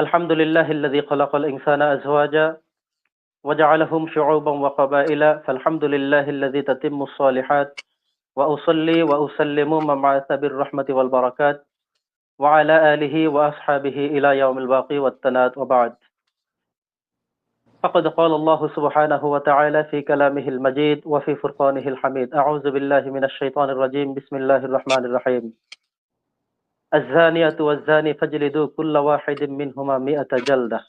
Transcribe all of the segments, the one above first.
الحمد لله الذي خلق الإنسان أزواجا وجعلهم شعوبا وقبائل فالحمد لله الذي تتم الصالحات وأصلي وأسلم من بعث بالرحمة والبركات وعلى آله وأصحابه إلى يوم الباقي والتناد وبعد. فقد قال الله سبحانه وتعالى في كلامه المجيد وفي فرقانه الحميد أعوذ بالله من الشيطان الرجيم. بسم الله الرحمن الرحيم. الزانية والزاني فاجلدوا كل واحد منهما مئة جلدة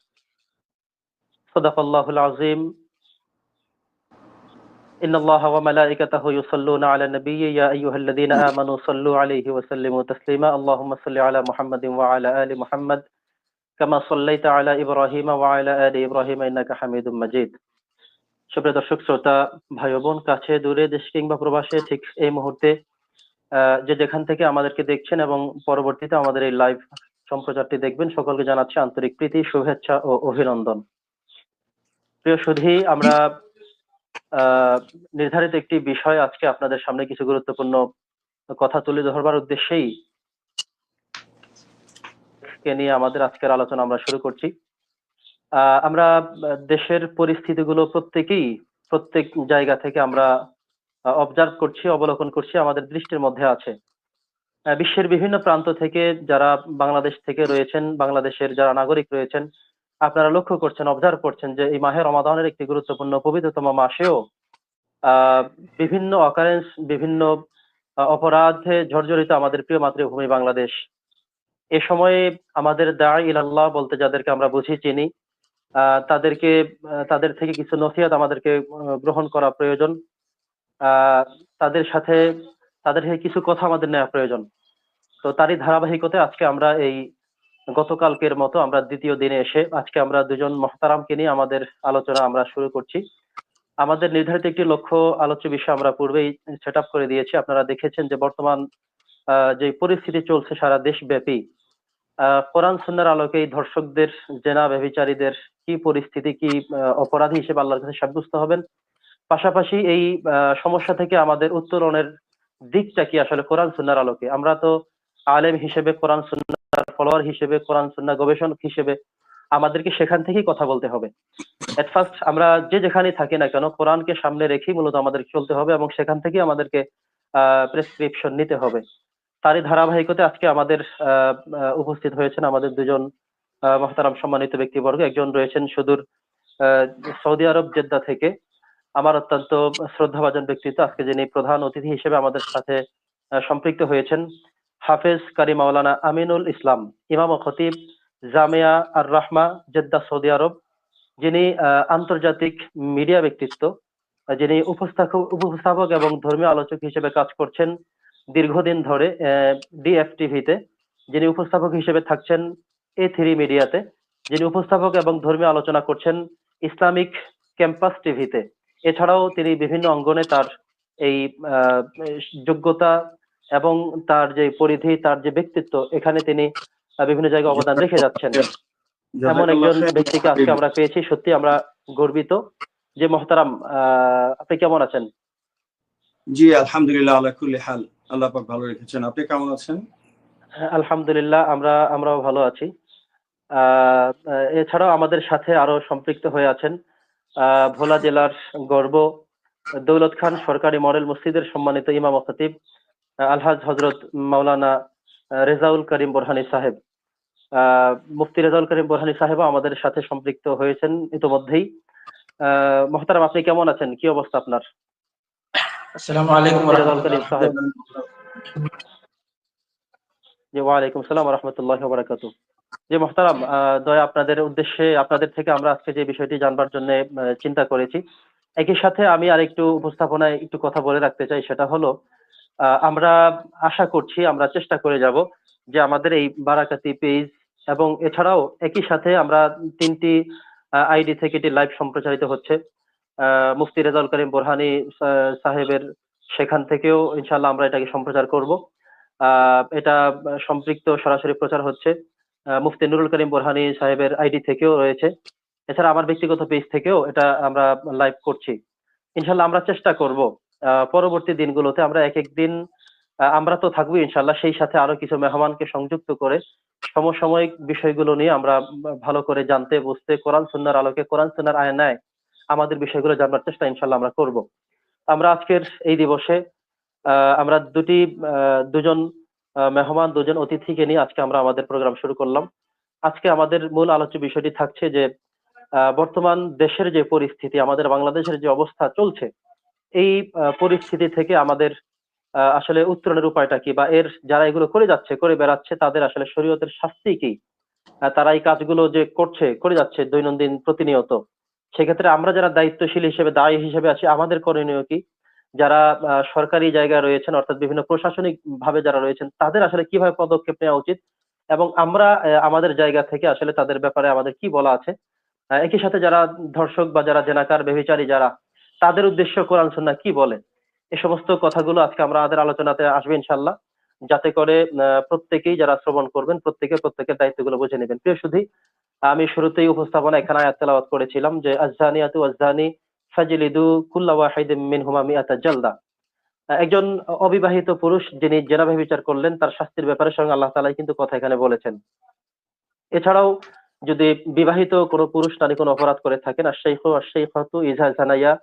صدق الله العظيم إن الله وملائكته يصلون على النبي يا أيها الذين آمنوا صلوا عليه وسلموا تسليما اللهم صل على محمد وعلى آل محمد كما صليت على إبراهيم وعلى آل إبراهيم إنك حميد مجيد সুপ্রিয় দর্শক শ্রোতা ভাই বোন কাছে দূরে দেশ কিংবা প্রবাসে ঠিক এই মুহূর্তে আহ, যে যেখান থেকে আমাদেরকে দেখছেন এবং পরবর্তীতে আমাদের এই লাইভ সম্প্রচারটি দেখবেন, সকলকে জানাচ্ছি আন্তরিক প্রীতি, শুভেচ্ছা ও অভিনন্দন। প্রিয় সুধী, আমরা নির্ধারিত একটি বিষয় আজকে আপনাদের সামনে কিছু গুরুত্বপূর্ণ কথা তুলে ধরবার উদ্দেশ্যেই কে নিয়ে আমাদের আজকের আলোচনা আমরা শুরু করছি। আমরা দেশের পরিস্থিতিগুলো প্রত্যেকেই, প্রত্যেক জায়গা থেকে আমরা অবজার্ভ করছি, অবলোকন করছি, আমাদের দৃষ্টির মধ্যে আছে। বিশ্বের বিভিন্ন প্রান্ত থেকে যারা বাংলাদেশ থেকে রয়েছেন, বাংলাদেশের যারা নাগরিক রয়েছেন, আপনারা লক্ষ্য করছেন অবজার্ভ করছেন যে এই মাহে রমাদানের একটি গুরুত্বপূর্ণ পবিত্রতম মাসেও বিভিন্ন অকারেন্স বিভিন্ন অপরাধে জর্জরিত আমাদের প্রিয় মাতৃভূমি বাংলাদেশ। এ সময়ে আমাদের দায় ইলাল্লাহ বলতে যাদেরকে আমরা বুঝি, চিনি তাদেরকে তাদের থেকে কিছু নসিহত আমাদেরকে গ্রহণ করা প্রয়োজন। তাদের সাথে, তাদের কিছু কথা আমাদের নেওয়া প্রয়োজন। তো তারই ধারাবাহিকতায় আজকে আমরা এই গতকালকের মতো আমরা দ্বিতীয় দিনে এসে আজকে আমরা দুজন মহতারামকে নিয়ে আমাদের আলোচনা আমরা শুরু করছি। আমাদের নির্ধারিত একটি লক্ষ্য আলোচ্য বিষয় আমরা পূর্বেই সেট করে দিয়েছি। আপনারা দেখেছেন যে বর্তমান যে পরিস্থিতি চলছে সারা দেশব্যাপী কোরআন সুন্নার আলোকে এই ধর্ষকদের, জেনা ব্যভিচারীদের কি পরিস্থিতি, কি অপরাধী হিসেবে আল্লাহর কাছে সাব্যস্ত হবেন? পাশাপাশি এই সমস্যা থেকে আমাদের উত্তরণের দিকটা কি আসলে কোরআন সুন্নার আলোকে? আমরা তো আলেম হিসেবে কোরআন সুন্নার ফলোয়ার হিসেবে, কোরআন সুন্না গবেষণক হিসেবে আমাদেরকে সেখান থেকেই কথা বলতে হবে। এট আমরা যে যেখানেই থাকি না কেন, কোরআনকে সামনে রেখেই মূলত আমাদের চলতে হবে এবং সেখান থেকে আমাদেরকে প্রেসক্রিপশন নিতে হবে। তারই ধারাবাহিকতে আজকে আমাদের উপস্থিত হয়েছেন আমাদের দুজন মহতারাম সম্মানিত ব্যক্তিবর্গ। একজন রয়েছেন সুদূর সৌদি আরব জেদ্দা থেকে। আমার অত্যন্ত শ্রদ্ধাভাজন ব্যক্তিত্ব আজকে যিনি প্রধান অতিথি হিসেবে আমাদের সাথে সম্পৃক্ত হয়েছেন হাফেজ কারি মাওলানা আমিনুল ইসলাম, ইমাম খতিব জামিয়া আর রাহমা জেদ্দা সৌদি আরব, যিনি আন্তর্জাতিক মিডিয়া ব্যক্তিত্ব যিনি উপস্থাপক উপস্থাপক এবং ধর্মীয় আলোচক হিসেবে কাজ করছেন দীর্ঘদিন ধরে ডিএফ টিভিতে যিনি উপস্থাপক হিসেবে থাকছেন এ থ্রি মিডিয়াতে, যিনি উপস্থাপক এবং ধর্মীয় আলোচনা করছেন ইসলামিক ক্যাম্পাস টিভিতে এছাড়াও তিনি বিভিন্ন অঙ্গনে তার এই যোগ্যতা এবং তার যে পরিধি তার যে ব্যক্তিত্ব এখানে তিনি আহ, বিভিন্ন জায়গায় অবদান রেখে যাচ্ছেন। এমন একজন ব্যক্তিকে আজকে আমরা পেয়েছি সত্যি আমরা গর্বিত। যে মহতারাম আপনি কেমন আছেন? জি আলহামদুলিল্লাহ আল্লাহ কুল্লি হাল। আল্লাহ পাক ভালো রেখেছেন। আপনি কেমন আছেন? আলহামদুলিল্লাহ আমরা আমরাও ভালো আছি। এছাড়াও আমাদের সাথে আরও সম্পৃক্ত হয়ে আছেন ভোলা জেলার গর্ব দৌলত খান সরকারি মডেল মসজিদের সম্মানিত ইমাম খতিব আলহাজ হজরত মাওলানা রেজাউল করিম বোরহানি সাহেব। আহ, মুফতি রেজাউল করিম বোরহানি সাহেবও আমাদের সাথে সম্পৃক্ত হয়েছেন ইতোমধ্যেই। আহ, মহতারাম আপনি কেমন আছেন? কি অবস্থা আপনার? আসসালামু আলাইকুম রেজাউল করিম সাহেব। জি ওয়ালাইকুম সালাম রহমতুল্লাহ বারাকাতু জি মোহতারাম দয়া আপনাদের উদ্দেশ্যে, আপনাদের থেকে আমরা আজকে যে বিষয়টি জানবার জন্য চিন্তা করেছি। একই সাথে আমি আর একটু উপস্থাপনায় একটু কথা বলে রাখতে চাই, সেটা হলো আমরা আশা করছি, আমরা চেষ্টা করে যাব যে আমাদের এই বারাকাতি পেজ এবং এছাড়াও একই সাথে আমরা তিনটি আইডি থেকে এটি লাইভ সম্প্রচারিত হচ্ছে। মুফতি রেজাউল করিম বোরহানি সাহেবের সেখান থেকেও ইনশাল্লাহ আমরা এটাকে সম্প্রচার করব। এটা সম্পৃক্ত সরাসরি প্রচার হচ্ছে। মুফতি নুরুল করিম বোরহানি সাহেবের আইডি থেকেও রয়েছে। এছাড়া আমার ব্যক্তিগত পেজ থেকেও এটা আমরা লাইভ করছি। ইনশাল্লাহ আমরা চেষ্টা করব পরবর্তী দিনগুলোতে আমরা এক এক দিন আমরা তো থাকব ইনশাল্লাহ, সেই সাথে আরও কিছু মেহমানকে সংযুক্ত করে সমসাময়িক বিষয়গুলো নিয়ে আমরা ভালো করে জানতে, বুঝতে, কোরআন সুন্নার আলোকে, কোরআন সুন্নার আয়নায় আমাদের বিষয়গুলো জানবার চেষ্টা ইনশাল্লাহ আমরা করব। আমরা আজকের এই দিবসে আমরা দুটি দুজন মেহমান দুজন অতিথিকে নিয়ে আজকে আমরা আমাদের প্রোগ্রাম শুরু করলাম। আজকে আমাদের মূল আলোচ্য বিষয়টি থাকছে যে বর্তমান দেশের যে পরিস্থিতি, আমাদের বাংলাদেশের যে অবস্থা চলছে, এই পরিস্থিতি থেকে আমাদের আসলে উত্তরণের উপায়টা কি বা এর যারা এগুলো করে যাচ্ছে, করে বেড়াচ্ছে, তাদের আসলে শরীয়তের শাস্তি কি? তারা এই কাজগুলো যে করছে, করে যাচ্ছে দৈনন্দিন প্রতিনিয়ত, সেক্ষেত্রে আমরা যারা দায়িত্বশীল হিসেবে, দায়ী হিসেবে আছি, আমাদের করণীয় কি? যারা সরকারি জায়গায় রয়েছেন, অর্থাৎ বিভিন্ন প্রশাসনিক ভাবে যারা রয়েছেন, তাদের আসলে কীভাবে পদক্ষেপ নেওয়া উচিত? এবং আমরা আমাদের জায়গা থেকে আসলে তাদের ব্যাপারে আমাদের কি বলা আছে? একই সাথে যারা ধর্ষক বা যারা জেনাকার বেবিচারী যারা, তাদের উদ্দেশ্য কোরআন সুন্নাহ কি বলে? এ সমস্ত কথাগুলো আজকে আমরা আমাদের আলোচনাতে আসবে ইনশাল্লাহ যাতে করে প্রত্যেকেই যারা শ্রবণ করবেন, প্রত্যেকে প্রত্যেকের দায়িত্বগুলো বুঝে নেবেন। প্রিয় সুধী, আমি শুরুতেই উপস্থাপনা এখানে আয়াত তেলাওয়াত করেছিলাম যে, আজজানিয়াতু আজজানি ফাজিলিদু কুল্লা মিআতা জালদা। একজন অবিবাহিত পুরুষ যিনি জেনা বিচার করলেন, তার শাস্তির ব্যাপারে সঙ্গে আল্লাহ তাআলাই কিন্তু কথা এখানে বলেছেন। এছাড়াও যদি বিবাহিত কোনো পুরুষ নারী কোনো অপরাধ করে থাকেন আর সেই আর ইজা জানাইয়া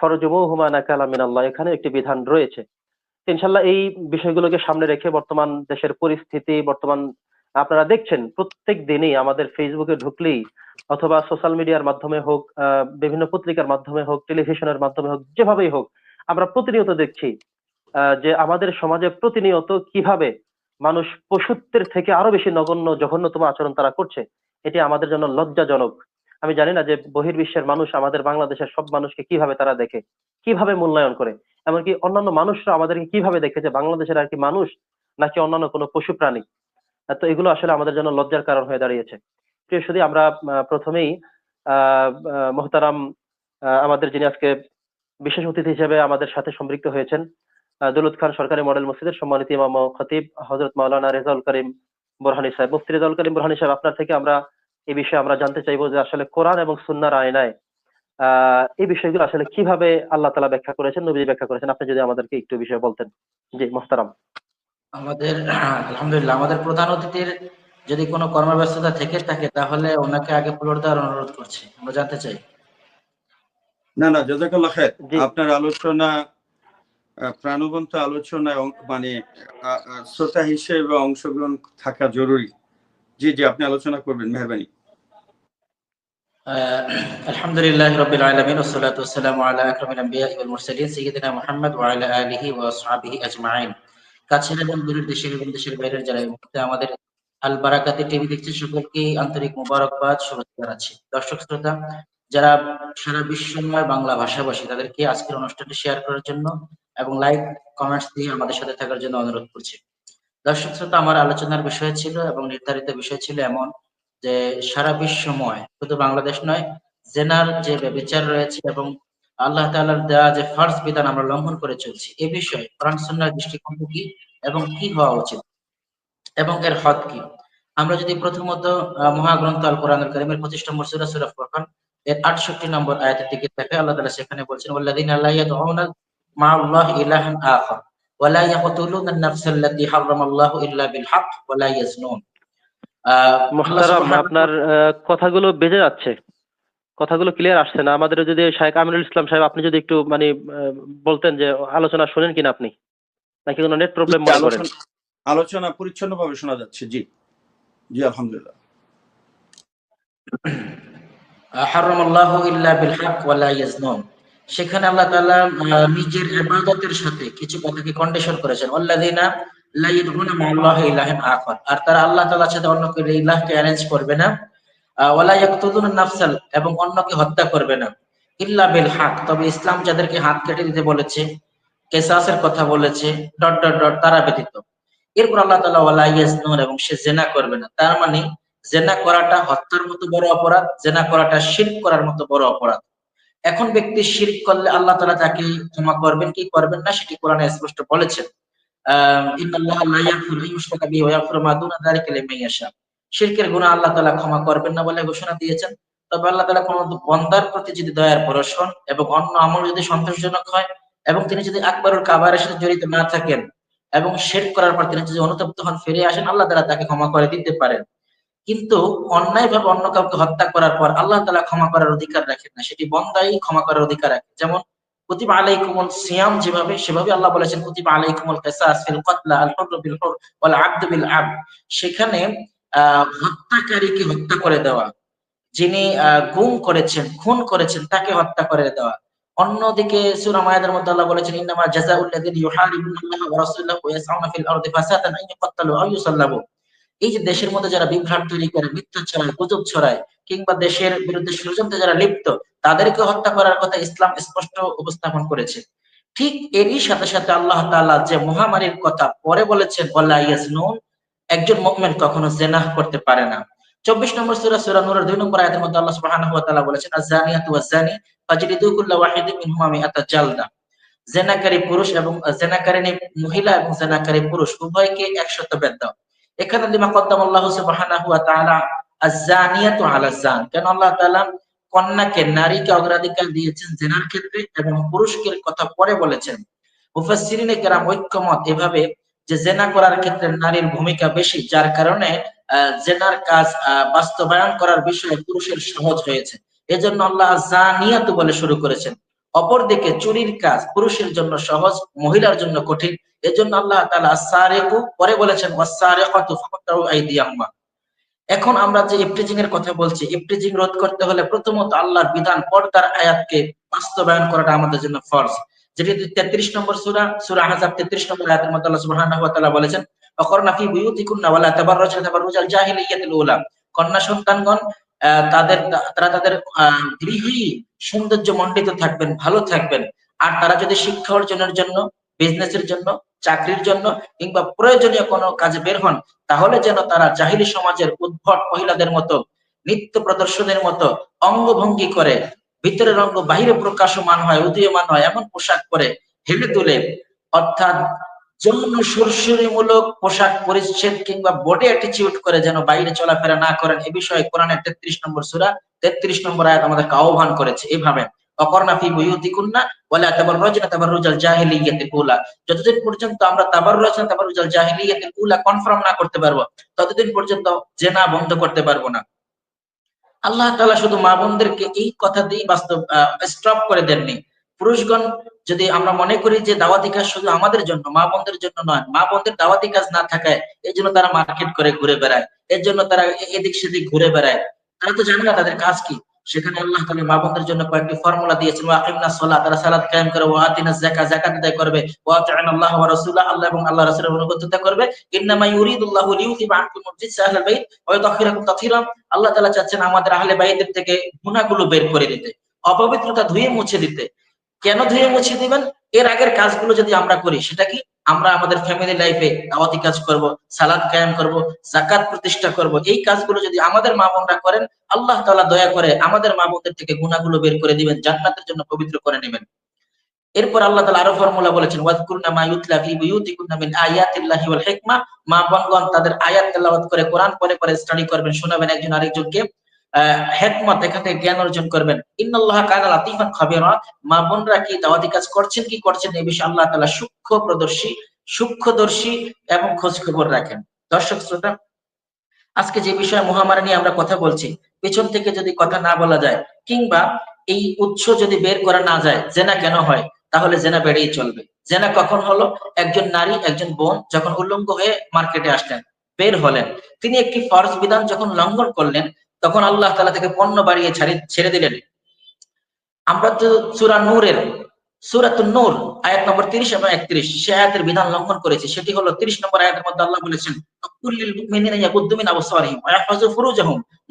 ফরজুমুহুমা নাকালা এখানে একটি বিধান রয়েছে। ইনশাল্লাহ এই বিষয়গুলোকে সামনে রেখে বর্তমান দেশের পরিস্থিতি, বর্তমান আপনারা দেখছেন প্রত্যেক দিনই আমাদের ফেসবুকে ঢুকলেই অথবা সোশ্যাল মিডিয়ার মাধ্যমে হোক বিভিন্ন পত্রিকার মাধ্যমে হোক টেলিভিশনের মাধ্যমে হোক, যেভাবেই হোক, আমরা প্রতিনিয়ত দেখছি যে আমাদের সমাজে প্রতিনিয়ত কীভাবে মানুষ পশুত্বের থেকে আরও বেশি নগণ্য, জঘন্যতম আচরণ তারা করছে, এটি আমাদের জন্য লজ্জাজনক। আমি জানি না যে বহির্বিশ্বের মানুষ আমাদের বাংলাদেশের সব মানুষকে কীভাবে তারা দেখে, কীভাবে মূল্যায়ন করে, এমনকি অন্যান্য মানুষরা আমাদেরকে কীভাবে দেখে যে বাংলাদেশের আর কি মানুষ নাকি অন্যান্য কোনো পশু প্রাণী। তো এগুলো আসলে আমাদের জন্য লজ্জার কারণ হয়ে দাঁড়িয়েছে। প্রিয় শুধু আমরা প্রথমেই, আহ মোহতারাম আমাদের যিনি আজকে বিশেষ অতিথি হিসেবে আমাদের সাথে সম্পৃক্ত হয়েছেন দৌলত খান সরকারি মডেল মসজিদের সম্মানিত ইমাম খতিব হজরত মাওলানা রেজাউল করিম বোরহানি সাহেব। মুফতি রেজাউল করিম বোরহানি সাহেব, আপনার থেকে আমরা এই বিষয়ে আমরা জানতে চাইব যে আসলে কোরআন এবং সুন্নার আয়নায়, আহ, এই বিষয়গুলো আসলে কীভাবে আল্লাহ তালা ব্যাখ্যা করেছেন নবী ব্যাখ্যা করেছেন। আপনি যদি আমাদেরকে একটু বিষয়ে বলতেন। জি, মোহতারাম। আমাদের আলহামদুলিল্লাহ আমাদের প্রধান অতিথির যদি কোনো কর্মব্যস্ততা থেকে থাকে তাহলে ওনাকে আগে ফ্লোর দেওয়ার অনুরোধ করছি। আমরা জানতে চাই। না না জাজাকাল্লাহ খায়ের। আপনার আলোচনা প্রাণবন্ত আলোচনায় মানে শ্রোতা হিসেবে অংশগ্রহণ থাকা জরুরি। জি জি আপনি আলোচনা করবেন মেহরবানি। আহ, আলহামদুলিল্লাহ রাব্বিল আলামিন ওয়াসসালাতু ওয়াসসালামু আলা আকরামিল আম্বিয়া ওয়াল মুরসালিন সাইয়্যিদিনা মুহাম্মদ ওয়া আলা আলিহি ওয়া আসহাবিহি আজমাইন। কাছের এবং দূরের দেশের এবং দেশের বাইরের যারা মুহূর্তে আমাদের আল বারাকাতি টিভি দেখছে, সকলকে আন্তরিক মোবারকবাদ, শুভেচ্ছা জানাচ্ছি। দর্শক, শ্রোতা, যারা সারা বিশ্বময় বাংলা ভাষাভাষী, তাদেরকে আজকের অনুষ্ঠানটি শেয়ার করার জন্য এবং লাইক কমেন্টস দিয়ে আমাদের সাথে থাকার জন্য অনুরোধ করছি। দর্শক, শ্রোতা, আমার আলোচনার বিষয় ছিল এবং নির্ধারিত বিষয় ছিল এমন যে সারা বিশ্বময়, শুধু বাংলাদেশ নয়, জেনার যে বিচার রয়েছে এবং আল্লাহ তাআলার দেওয়া যে ফার্স্ট বিধান আমরা লঙ্ঘন করে চলছি এ বিষয়ে কোরআন সুন্নাহর দৃষ্টিকোণ কি এবং কি হওয়া উচিত এবং এর হদ কি? আমরা যদি প্রথমত মহাগ্রন্থ আল কোরআনুল কারীমের 25 নম্বর সূরা সূরা ফুরকান এর 68 নম্বর আয়াতের দিকে তাকাই আল্লাহ তাআলা সেখানে বলছেন ওয়াল্লাযিনা লা ইয়াদউনা মা'আল্লাহি ইলাহান আখার ওয়া লা ইয়াকতুলুনা আন-নাফসা আল্লাতী হারামাল্লাহু ইল্লা বিল হক ওয়া লা ইয়াজনুন। আল্লাহ মোহতারাম আপনার কথাগুলো বেজে যাচ্ছে। কথাগুলো ক্লিয়ার আসছে না। আমাদের যদি শাহেখ আমিনুল ইসলাম সাহেব আপনি যদি একটু মানে বলতেন যে আলোচনা শোনেন কিনা আপনি? নাকি কোনো নেট প্রবলেম মনে করেন? আলোচনা পরিচ্ছন্নভাবে শোনা যাচ্ছে। জি। জি আলহামদুলিল্লাহ। হারামাল্লাহু ইল্লা বিল হক ওয়া লা ইয়াজনুন। সেখানে আল্লাহ তাআলা আহ, নিজের ইবাদতের সাথে কিছু কথাকে কন্ডিশন করেছেন। আল্লাযিনা লা ইয়াদউনা মা'আল্লাহি ইলাহান আখার। আর তারা আল্লাহ তাআলার সাথে অন্য কোনো ইলাহকে অ্যারেঞ্জ করবে না। নাফসাল এবং অন্যকে হত্যা করবে না। ইল্লা বিল হক, তবে ইসলাম যাদেরকে হাত কেটে দিতে বলেছে, কেসাসের কথা বলেছে, ডট ডট ডট, তারা ব্যতীত। এরপর আল্লাহ তালা ওয়ালা ইয়াজনুন, এবং সে জেনা করবে না। তার মানে জেনা করাটা হত্যার মতো বড় অপরাধ, জেনা করাটা শিরক করার মতো বড় অপরাধ। এখন ব্যক্তি শিরক করলে আল্লাহ তালা তাকে ক্ষমা করবেন, কি করবেন না, সেটি কোরআনে স্পষ্ট বলেছেন। আহ, ইন্নাল্লাহ লা ইয়াগফিরু আন ইউশরাকা বিহি শিরকের গুনাহ আল্লাহ তালা ক্ষমা করবেন না বলে ঘোষণা দিয়েছেন। তবে আল্লাহ তালা কোন বন্দার প্রতি যদি দয়ার পরশন এবং অন্য আমল যদি সন্তোষজনক হয় এবং তিনি যদি আকবরুল কাবারের সাথে জড়িত না থাকেন এবং শেড করার পর তিনি যদি অনুতপ্ত হন, ফিরে আসেন, আল্লাহ তালা তাকে ক্ষমা করে দিতে পারেন। কিন্তু অন্যায় ভাবে অন্য কাউকে হত্যা করার পর আল্লাহ তালা ক্ষমা করার অধিকার রাখেন না। সেটি বন্দাই ক্ষমা করার অধিকার রাখে। যেমন, কুতিবা আলাইকুমুল সিয়াম যেভাবে, সেভাবে আল্লাহ বলেছেন, কুতিবা আলাইকুমুল কিসাস ফিল কতলা আল হুররু বিল হুর আবদু বিল আবদ সেখানে হত্যাকারীকে হত্যা করে দেওয়া। যিনি গুম করেছেন, খুন করেছেন, তাকে হত্যা করে দেওয়া। অন্যদিকে সূরা মায়াদের মধ্যে আল্লাহ বলেছেন, ইন্নামা জাযাউল লাযিনা ইউহারিবুনাল্লাহ ওয়া রাসূলাহু ওয়া ইয়াসআউনা ফিল আরদি ফাসাদান আন ইয়াকাত্তালু আও ইউসাল্লাবু এই যে দেশের মধ্যে যারা বিভ্রাট তৈরি করে, মিথ্যা ছড়ায়, গুজব ছড়ায়, কিংবা দেশের বিরুদ্ধে ষড়যন্ত্রে যারা লিপ্ত, তাদেরকে হত্যা করার কথা ইসলাম স্পষ্ট উপস্থাপন করেছে। ঠিক এরই সাথে সাথে আল্লাহ তাআলা যে মহামারীর কথা পরে বলেছেন, ওয়ালা ইয়াজনুন একজন মুমিন কখনো জেনাহ করতে পারে না। চব্বিশ নম্বর সূরা সূরা নূরের দুই নম্বর আয়াতের মধ্যে আল্লাহ সুবহানাহু ওয়া তাআলা বলেছেন আয-যানিয়াতু ওয়াজ-যানি ফাজলিদু কুল্লা ওয়াহিদিন মিনহুমা মিআতা জালদা। জেনাকারী পুরুষ এবং জেনাকারিনী মহিলা এবং জেনাকারী পুরুষ উভয়কে 100 বেদ দাও। এখানে লিমা কদ্দাম আল্লাহ সুবহানাহু ওয়া তাআলা আয-যানিয়াতু আলা জান কেন আল্লাহ তাআলা কন্যাকে, নারীকে অগ্রাধিকার দিয়েছেন জেনার ক্ষেত্রে এবং পুরুষকে কথা পরে বলেছেন। মুফাসসিরিনে কেরাম ঐক্যমত এভাবে যে জেনা করার ক্ষেত্রে নারীর ভূমিকা বেশি, যার কারণে জেনার কাজ বাস্তবায়ন করার বিষয়ে পুরুষের সহজ হয়েছে। এজন্য আল্লাহ জানিয়াতু বলে শুরু করেছেন, অপরদিকে চুরির কাজ পুরুষের জন্য সহজ, মহিলার জন্য কঠিন। এজন্য আল্লাহ সারেকু, পরে বলেছেন এখন আমরা যে ইফটিজিং এর কথা বলছি ইফটিজিং রোধ করতে হলে প্রথমত আল্লাহর বিধান পর্দার আয়াতকে বাস্তবায়ন করাটা আমাদের জন্য ফরজ। যেটি 33 নম্বর সূরা সূরা আহজাব 33 নম্বর আয়াতের মধ্যে আল্লাহ সুবহানাহু ওয়া তাআলা বলেছেন অকরনা ফি বুয়ুতিকুন্না ওয়ালা তাবাররাজনা তাবাররুজাল জাহিলিয়াতিল উলা। কন্যা সন্তানগণ তাদের, তারা তাদের গৃহী সৌন্দর্য মণ্ডিত থাকবেন, ভালো থাকবেন। আর তারা যদি শিক্ষা অর্জনের জন্য বিজনেসের জন্য, চাকরির জন্য কিংবা প্রয়োজনীয় কোনো কাজে বের হন, তাহলে যেন তারা জাহিলি সমাজের উদ্ভট মহিলাদের মতো, নৃত্য প্রদর্শনের মতো, অঙ্গভঙ্গি করে ভিতরের অঙ্গ বাহিরে প্রকাশমান হয়, উদীয়মান হয়, এমন পোশাক পরে হেলে তুলে, অর্থাৎ যৌন সুরসুরিমূলক পোশাক পরিচ্ছেদ কিংবা বডি অ্যাটিটিউড করে যেন বাইরে চলাফেরা না করেন, এ বিষয়ে কোরআনের তেত্রিশ নম্বর সুরা, তেত্রিশ নম্বর আয়াত আমাদেরকে আহ্বান করেছে এভাবে। অকর্ণা ফি বুয়ুতিকুন্না ওয়ালা তাবাররাজনা তাবাররুজাল জাহিলিয়াতিল উলা। যতদিন পর্যন্ত আমরা তাবাররুজ না তাবাররুজাল জাহিলিয়াতিল উলা কনফার্ম না করতে পারব, ততদিন পর্যন্ত জেনা বন্ধ করতে পারব না। আল্লাহ তালা শুধু মা বোনদেরকে এই কথা দিয়ে বাস্তব স্টপ করে দেননি। পুরুষগণ, যদি আমরা মনে করি যে দাওয়াতি কাজ শুধু আমাদের জন্য, মা বোনদের জন্য নয়, মা বোনদের দাওয়াতি কাজ না থাকায় এই জন্য তারা মার্কেট করে ঘুরে বেড়ায়, এর জন্য তারা এদিক সেদিক ঘুরে বেড়ায়। তারা তো জানে না তাদের কাজ কি। সেখানে আল্লাহ তাআলা মা বোনদের জন্য কয়েকটি ফর্মুলা দিয়েছেন, ওয়া আকিমনা সালাত তারা সালাত কায়েম করে, ওয়া আতিনা যাকাত যাকাত আদায় করবে, ওয়া আতিনা আল্লাহ ওয়া রাসূলা আল্লাহ এবং আল্লাহ রাসূলের অনুগততা করবে, ইন্নামা ইউরিদুল্লাহু লিউযিবা আনকুম রিজসা আহলাল বাইত ওয়া ইতাখিরাকুম তাতহীরা আল্লাহ তাআলা চাচ্ছেন আমাদের আহলে বাইতের থেকে গুনাহগুলো বের করে দিতে, অপবিত্রতা ধুয়ে মুছে দিতে কেন ধুয়ে মুছে দিবেন? এর আগের কাজগুলো যদি আমরা করি, সেটা কি? আমরা আমাদের ফ্যামিলি লাইফে দাওয়াতি কাজ করব সালাদ কায়েম করব জাকাত প্রতিষ্ঠা করব। এই কাজগুলো যদি আমাদের মা বোনরা করেন, আল্লাহ তাআলা দয়া করে আমাদের মা বোনদের থেকে গুনাহগুলো বের করে দিবেন, জান্নাতের জন্য পবিত্র করে নেবেন। এরপর আল্লাহ তাআলা আরও ফর্মুলা বলেছেন ওয়াজকুরনা মা ইউতলা ফি বুয়ুতিকুন্না মিন আয়াতিল্লাহি ওয়াল হিকমা। মা বোনগণ তাদের আয়াত তেলাওয়াত করে কোরআন পড়ে পড়ে স্টাডি করবেন, শোনাবেন একজন আরেকজনকে। হেকমত এখান থেকে জ্ঞান অর্জন করবেন। ইন্নাল্লাহ কানা লাতিফান খাবিরা। মা বোনরা কি দাওয়াতি কাজ করছেন, কি করছেন এই বিষয়ে আল্লাহ তাআলা সূক্ষ্ম প্রদর্শী সূক্ষ্মদর্শী এবং খোঁজ খবর রাখেন। দর্শক শ্রোতা, আজকে যে বিষয়ে মহামারী নিয়ে আমরা কথা বলছি, পেছন থেকে যদি কথা না বলা যায়, কিংবা এই উৎস যদি বের করা না যায়, জেনা কেন হয়? তাহলে জেনা বেড়েই চলবে। জেনা কখন হলো? একজন নারী, একজন বোন যখন উল্লঙ্গ হয়ে মার্কেটে আসলেন, বের হলেন। তিনি একটি ফরজ বিধান যখন লঙ্ঘন করলেন তখন আল্লাহ তাআলা থেকে পণ্য বাড়িয়ে ছাড়ি দিলেন। আমরা তো সূরা নূরের, সূরাতুন নূর, আয়াত নম্বর 30 এবং 31 সে আয়াতের বিধান লঙ্ঘন করেছে। সেটি হলো 30 নম্বর আয়াতের মধ্যে আল্লাহ বলেছেন মিন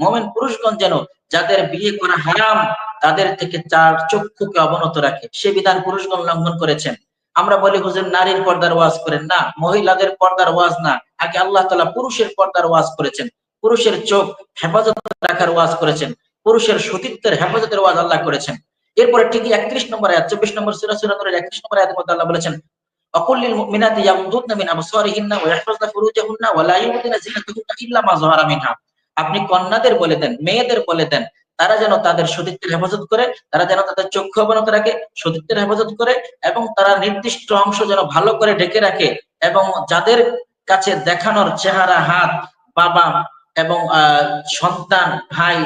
মুমিন পুরুষগণ যেন যাদের বিয়ে করা হারাম, তাদের থেকে চার চক্ষুকে অবনত রাখে। সে বিধান পুরুষগণ লঙ্ঘন করেছেন। আমরা বলি, হুজুর, নারীর পর্দার ওয়াজ করেন না, মহিলাদের পর্দার ওয়াজ না। আগে আল্লাহ তালা পুরুষের পর্দার ওয়াজ করেছেন। পুরুষের চোখ হেফাজত রাখার ওয়াজ করেছেন, পুরুষের সতীত্বের হেফাজতের ওয়াজ আল্লাহ করেছেন। এরপরে ঠিকই একত্রিশ নম্বর আয়াত, চব্বিশ নম্বর সুরা সুরা নূরের একত্রিশ নম্বর আয়াতের মধ্যে আল্লাহ বলেছেন অকুল্লিল মুমিনাতি ইয়াগুদুদনা মিন আবসারিহিন্না ওয়া ইয়াহফাজনা ফুরুজাহুন্না ওয়া লা জিনাতাহুন্না ইল্লা মা যাহারা মিনহা। আপনি কন্যাদের বলে দেন, মেয়েদের বলে দেন, তারা যেন তাদের সতীত্বের হেফাজত করে, তারা যেন তাদের চক্ষু অবনত রাখে, সতীত্বের হেফাজত করে এবং তারা নির্দিষ্ট অংশ যেন ভালো করে ঢেকে রাখে এবং যাদের কাছে দেখানোর চেহারা, হাত, বাবা এবং সন্তান, ভাই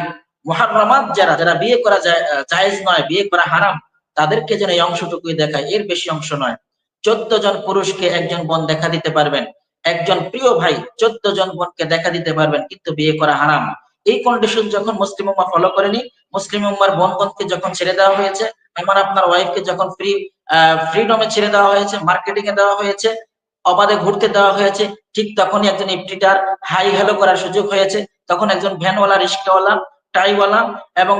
মহারমাত যারা যারা বিয়ে করা জায়েজ নয়, বিয়ে করা হারাম, তাদেরকে যেন এই অংশটুকুই দেখায়। এর বেশি অংশ নয়। চোদ্দ জন পুরুষকে একজন বোন দেখা দিতে পারবেন। একজন প্রিয় ভাই চোদ্দ জন বোনকে দেখা দিতে পারবেন, কিন্তু বিয়ে করা হারাম। এই কন্ডিশন যখন মুসলিম উম্মা ফলো করেনি, মুসলিম উম্মার বোন বোনকে যখন ছেড়ে দেওয়া হয়েছে আমার আপনার ওয়াইফকে যখন ফ্রি ফ্রিডমে ছেড়ে দেওয়া হয়েছে মার্কেটিং এ দেওয়া হয়েছে অবাধে ঘুরতে দেওয়া হয়েছে। ঠিক তখনই একজন ইফটিটার হাই হ্যালো করার সুযোগ হয়েছে। তখন একজন ভ্যানওয়ালা রিক্সাওয়ালা টাইওয়ালা এবং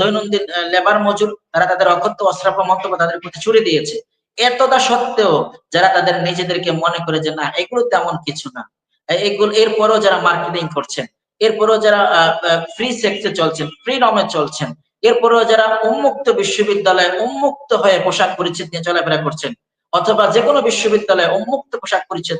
দৈনন্দিন লেবার মজুর, তারা তাদের অকথ্য, অশ্রাব্য মন্তব্য তাদের প্রতি ছুড়ে দিয়েছে। এতটা সত্ত্বেও যারা তাদের নিজেদেরকে মনে করে যে, না, এগুলো তেমন কিছু না। এগুলো, এরপরও যারা মার্কেটিং করছেন, এরপরও যারা ফ্রি সেক্সে চলছেন, ফ্রি ফ্রিডমে চলছেন, এরপরেও যারা উন্মুক্ত বিশ্ববিদ্যালয়ে উন্মুক্ত হয়ে পোশাক পরিচ্ছদ নিয়ে চলাফেরা করছেন অথবা যে কোনো বিশ্ববিদ্যালয়ে উন্মুক্ত পোশাক পরিচ্ছদ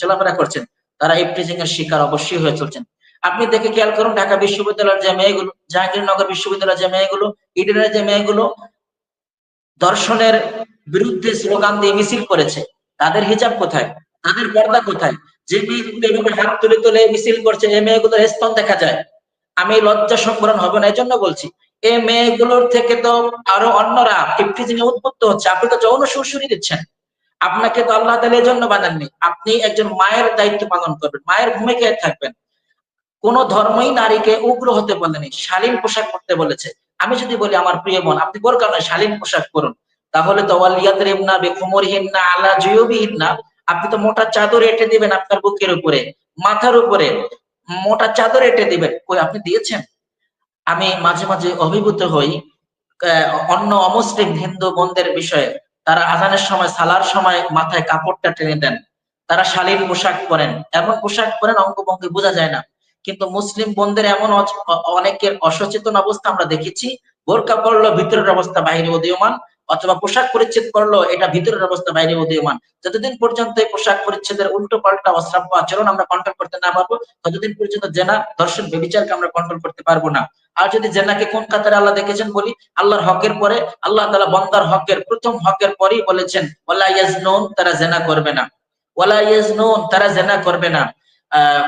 চলাফেরা করছেন, তারা ইফটিজিং এর শিকার অবশ্যই হয়ে চলছেন। আপনি দেখে খেয়াল করুন, ঢাকা বিশ্ববিদ্যালয়ের যে মেয়েগুলো, জাহাঙ্গীরনগর বিশ্ববিদ্যালয়ের যে মেয়েগুলো, ইডেনের যে মেয়েগুলো, দর্শনের বিরুদ্ধে স্লোগান দিয়ে মিছিল করেছে। তাদের হিজাব কোথায়? তাদের পর্দা কোথায়? যে মেয়েগুলো এভাবে হাত তুলে তুলে মিছিল করছে, এই মেয়েগুলোর স্তন দেখা যায়। আমি লজ্জা সম্বরণ হবে না এই জন্য বলছি এই মেয়েগুলোর থেকে তো আরও অন্যরা ইফটিজিং এ উদ্বুদ্ধ হচ্ছে, আপনি তো যৌন সুরসুরি দিচ্ছেন। আপনাকে তো আল্লাহ এই জন্য বানাননি। আপনি একজন মায়ের দায়িত্ব পালন করবেন, মায়ের ভূমিকায় থাকবেন। কোন ধর্মই নারীকে উগ্র হতে বলেনি, শালীন পোশাক পরতে বলেছে। আমি যদি বলি, আমার প্রিয় বোন, আপনি বোরকা কারণে শালীন পোশাক করুন তাহলে তো ওয়ালিয়াদরিবনা বিখুমুরহিন্না আলা জুয়ুবিহিন্না। আপনি তো মোটা চাদর এঁটে দিবেন আপনার বুকের উপরে, মাথার উপরে। মোটা চাদর এঁটে দিবেন। কই, আপনি দিয়েছেন? আমি মাঝে মাঝে অভিভূত হই অন্য অমুসলিম হিন্দু বোনদের বিষয়ে। তারা আজানের সময়, সালার সময় মাথায় কাপড়টা টেনে দেন। তারা শালীন পোশাক পরেন। এমন পোশাক পরেন অঙ্গভঙ্গি বোঝা যায় না। কিন্তু মুসলিম বোনদের এমন অনেকের অসচেতন অবস্থা আমরা দেখেছি। বোরকা পরলো ভিতরের অবস্থা বাইরে উদীয়মান, অথবা পোশাক পরিচ্ছেদ করল এটা ভিতরের অবস্থা বাইরে উদীয়মান। যতদিন পর্যন্ত এই পোশাক পরিচ্ছেদের উল্টো পাল্টা অশ্রাব্য আচরণ আমরা কন্ট্রোল করতে না পারব, ততদিন পর্যন্ত জেনা দর্শন বেবিচারকে আমরা কন্ট্রোল করতে পারব না। আর যদি জেনাকে কোন কাতারে আল্লাহ দেখেছেন বলি আল্লাহর হকের পরে আল্লাহ তালা বন্দার হকের প্রথম হকের পরেই বলেছেন ওয়ালা ইয়াজনুন তারা জেনা করবে না। ওয়ালা ইয়াজনুন তারা জেনা করবে না। আহ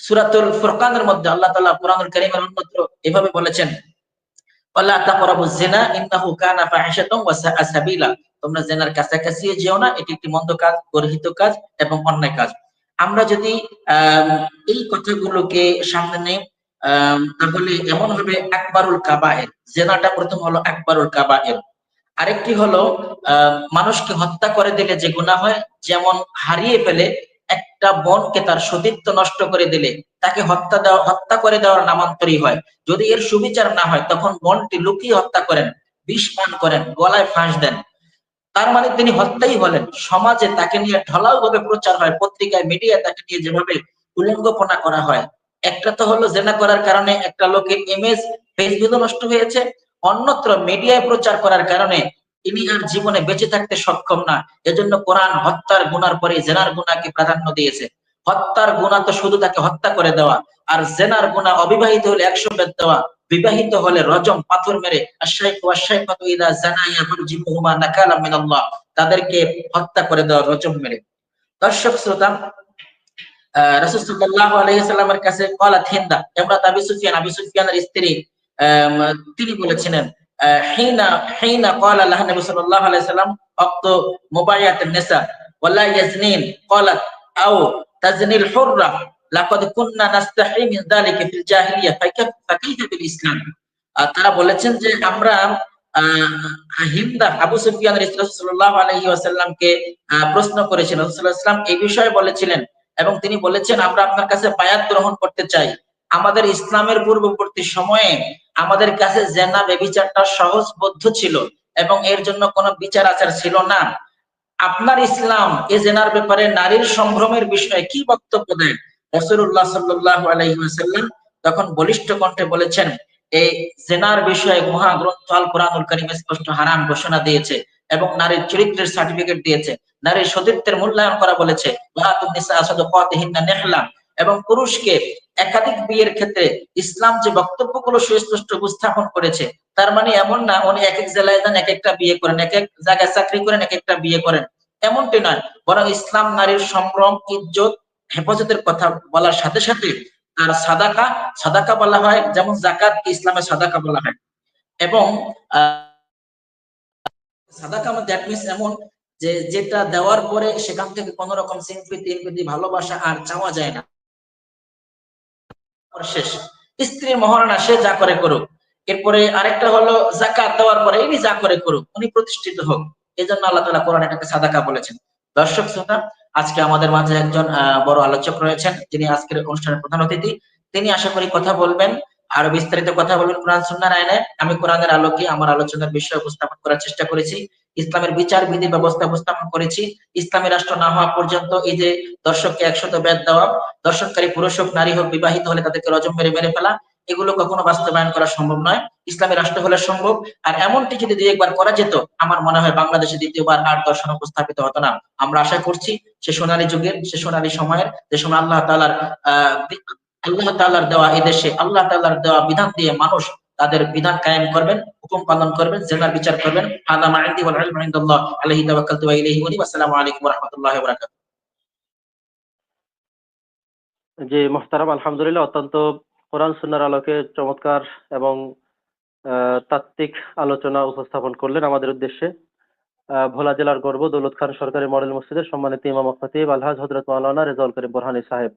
সূরাতুল ফুরকানের মধ্যে আল্লাহ তালা কোরআনুল কারীমের অন্যত্র এভাবে বলেছেন ওয়ালা তাকরাবুজ জিনা ইন্নাহু কানা ফাহিশাতান ওয়া সাআ তোমরা জেনার কাছাকাছি যেও না এটি একটি মন্দ কাজ গর্হিত কাজ এবং অন্যায় কাজ। আমরা যদি এই কথাগুলোকে সামনে আম, তাহলে এমন হবে একবারুল কাবায়ের। জেনাটা প্রথম হলো একবারুল কাবায়ের। আরেকটি হলো মানুষকে হত্যা করে দিলে যে গুনাহ হয়, যেমন হারিয়ে ফেলে একটা বনকে তার সতীত্ব নষ্ট করে দিলে, তাকে হত্যা দেওয়া, হত্যা করে দেওয়ার নামান্তরই হয়। যদি এর সুবিচার না হয়, তখন বনটি লুকিয়ে হত্যা করেন, বিষ পান করেন, গলায় ফাঁস দেন। তার মানে তিনি হত্যাই হলেন। সমাজে তাকে নিয়ে ঢলাও ভাবে প্রচার হয়, পত্রিকায়, মিডিয়ায় তাকে নিয়ে যেভাবে উলঙ্গপনা করা হয়। একটা তো হলো জেনা করার কারণে, একটা লোকের ইমেজ ফেসবুকে নষ্ট হয়েছে, অন্যত্র মিডিয়ায় প্রচার করার কারণে তিনি আর জীবনে বেঁচে থাকতে সক্ষম না। এজন্য কোরআন হত্যার গুনার পরে জেনার গুনাকে প্রাধান্য দিয়েছে। হত্যার গুণা তো শুধু তাকে হত্যা করে দেওয়া, আর জেনার গুণা অবিবাহিত হলে একশো বেদ দেওয়া, বিবাহিত হলে রজম পাথর মেরে তাদেরকে হত্যা করে দেওয়া রজম মেরে। দর্শক শ্রোতা রাসূল সাল্লাল্লাহু আলাইহি কাছে ক্বালাত হিন্দা ইমরাত আবি সুফিয়ান আবি সুফিয়ানের স্ত্রী তিনি বলেছিলেন তারা বলেছেন যে আমরা হিন্দা আবু আহ, প্রশ্ন করেছিলেন এই বিষয়ে বলেছিলেন এবং তিনি বলেছেন, আমরা আপনার কাছে বায়াত গ্রহণ করতে চাই। আমাদের ইসলামের পূর্ববর্তী সময়ে আমাদের কাছে জেনা বেবিচারটা সহজবোধ্য ছিল এবং এর জন্য কোনো বিচার আচার ছিল না। আপনার ইসলাম এ জেনার ব্যাপারে নারীর সম্ভ্রমের বিষয়ে কি বক্তব্য দেয়? রাসূলুল্লাহ সাল্লাল্লাহু আলাইহি তখন বলিষ্ঠ কণ্ঠে বলেছেন, এই জেনার বিষয়ে মহাগ্রন্থ আল কোরআনুল কারীম স্পষ্ট হারাম ঘোষণা দিয়েছে এবং নারীর চরিত্রের সার্টিফিকেট দিয়েছে। নারীর সতীত্বের মূল্যায়ন করা বলেছে। এবং পুরুষকে একাধিক বিয়ের ক্ষেত্রে ইসলাম যে বক্তব্যগুলো সুস্পষ্ট উপস্থাপন করেছে, তার মানে এমন না, উনি এক এক জেলায় যান এক একটা বিয়ে করেন এক এক জায়গায় চাকরি করেন এক একটা বিয়ে করেন। এমনটি নয়, বরং ইসলাম নারীর সম্ভ্রম, ইজ্জত, হেফাজতের কথা বলার সাথে সাথে তার সাদাকা সাদাকা বলা হয়, যেমন জাকাত ইসলামে সাদাকা বলা হয়। এবং সাদাকা দ্যাট মিনস এমন যে যেটা দেওয়ার পরে সেখান থেকে কোন রকম সিম্পিতি ভালোবাসা আর চাওয়া যায় না। শেষ। স্ত্রীর মহারণা সে যা করে করুক। এরপরে আরেকটা হলো জাকাত দেওয়ার পরে ইনি যা করে করুক, উনি প্রতিষ্ঠিত হোক। এই জন্য আল্লাহ তালা কোরআন এটাকে সাদাকা বলেছেন। দর্শক, শ্রোতা, আজকে আমাদের মাঝে একজন বড় আলোচক রয়েছেন। যিনি আজকের অনুষ্ঠানের প্রধান অতিথি। তিনি আশা করি কথা বলবেন, আরও বিস্তারিত কথা বলবেন কোরআন সুন্নার আইনে। আমি কোরআনের আলোকে আমার আলোচনার বিষয় উপস্থাপন করার চেষ্টা করেছি। ইসলামের বিচার বিধি ব্যবস্থা উপস্থাপন করেছি। ইসলামী রাষ্ট্র না হওয়া পর্যন্ত এই যে দর্শককে একশত ব্যাদ দেওয়া, দর্শককারী পুরুষ হোক, নারী হোক, বিবাহিত হলে তাদেরকে রজম মেরে মেরে ফেলা, এগুলো কখনো বাস্তবায়ন করা সম্ভব নয়। ইসলামী রাষ্ট্র হলে সম্ভব। আর এমনটি যদি দুই একবার করা যেত, আমার মনে হয় বাংলাদেশে দ্বিতীয়বার আর দর্শন উপস্থাপিত হতো না। আমরা আশা করছি সে সোনালী যুগের, সে সোনালী সময়ের, যে সময় আল্লাহ তালার আহ, আল্লাহ তাআলার দেওয়া এই দেশে আল্লাহ তাআলার দেওয়া বিধান দিয়ে মানুষ তাদের বিধান কায়েম করবেন, হুকুম পালন করবেন, জেনার বিচার করবেন। হাদা মা ওয়াল ইলমু ইনদাল্লাহ আলাইহি তাওয়াক্কালতু ওয়া ইলাইহি উনি আসসালামু আলাইকুম ওয়া রাহমাতুল্লাহি ওয়া বারাকাতুহু। যে মোহতারাম, আলহামদুলিল্লাহ, অত্যন্ত কোরআন সুন্নার আলোকে চমৎকার এবং তাত্ত্বিক আলোচনা উপস্থাপন করলেন আমাদের উদ্দেশ্যে। ভোলা জেলার গর্ব, দৌলত খান সরকারি মডেল মসজিদের সম্মানিত ইমাম আলহাজ হজরত মাওলানা রেজাউল করিম বোরহানি সাহেব।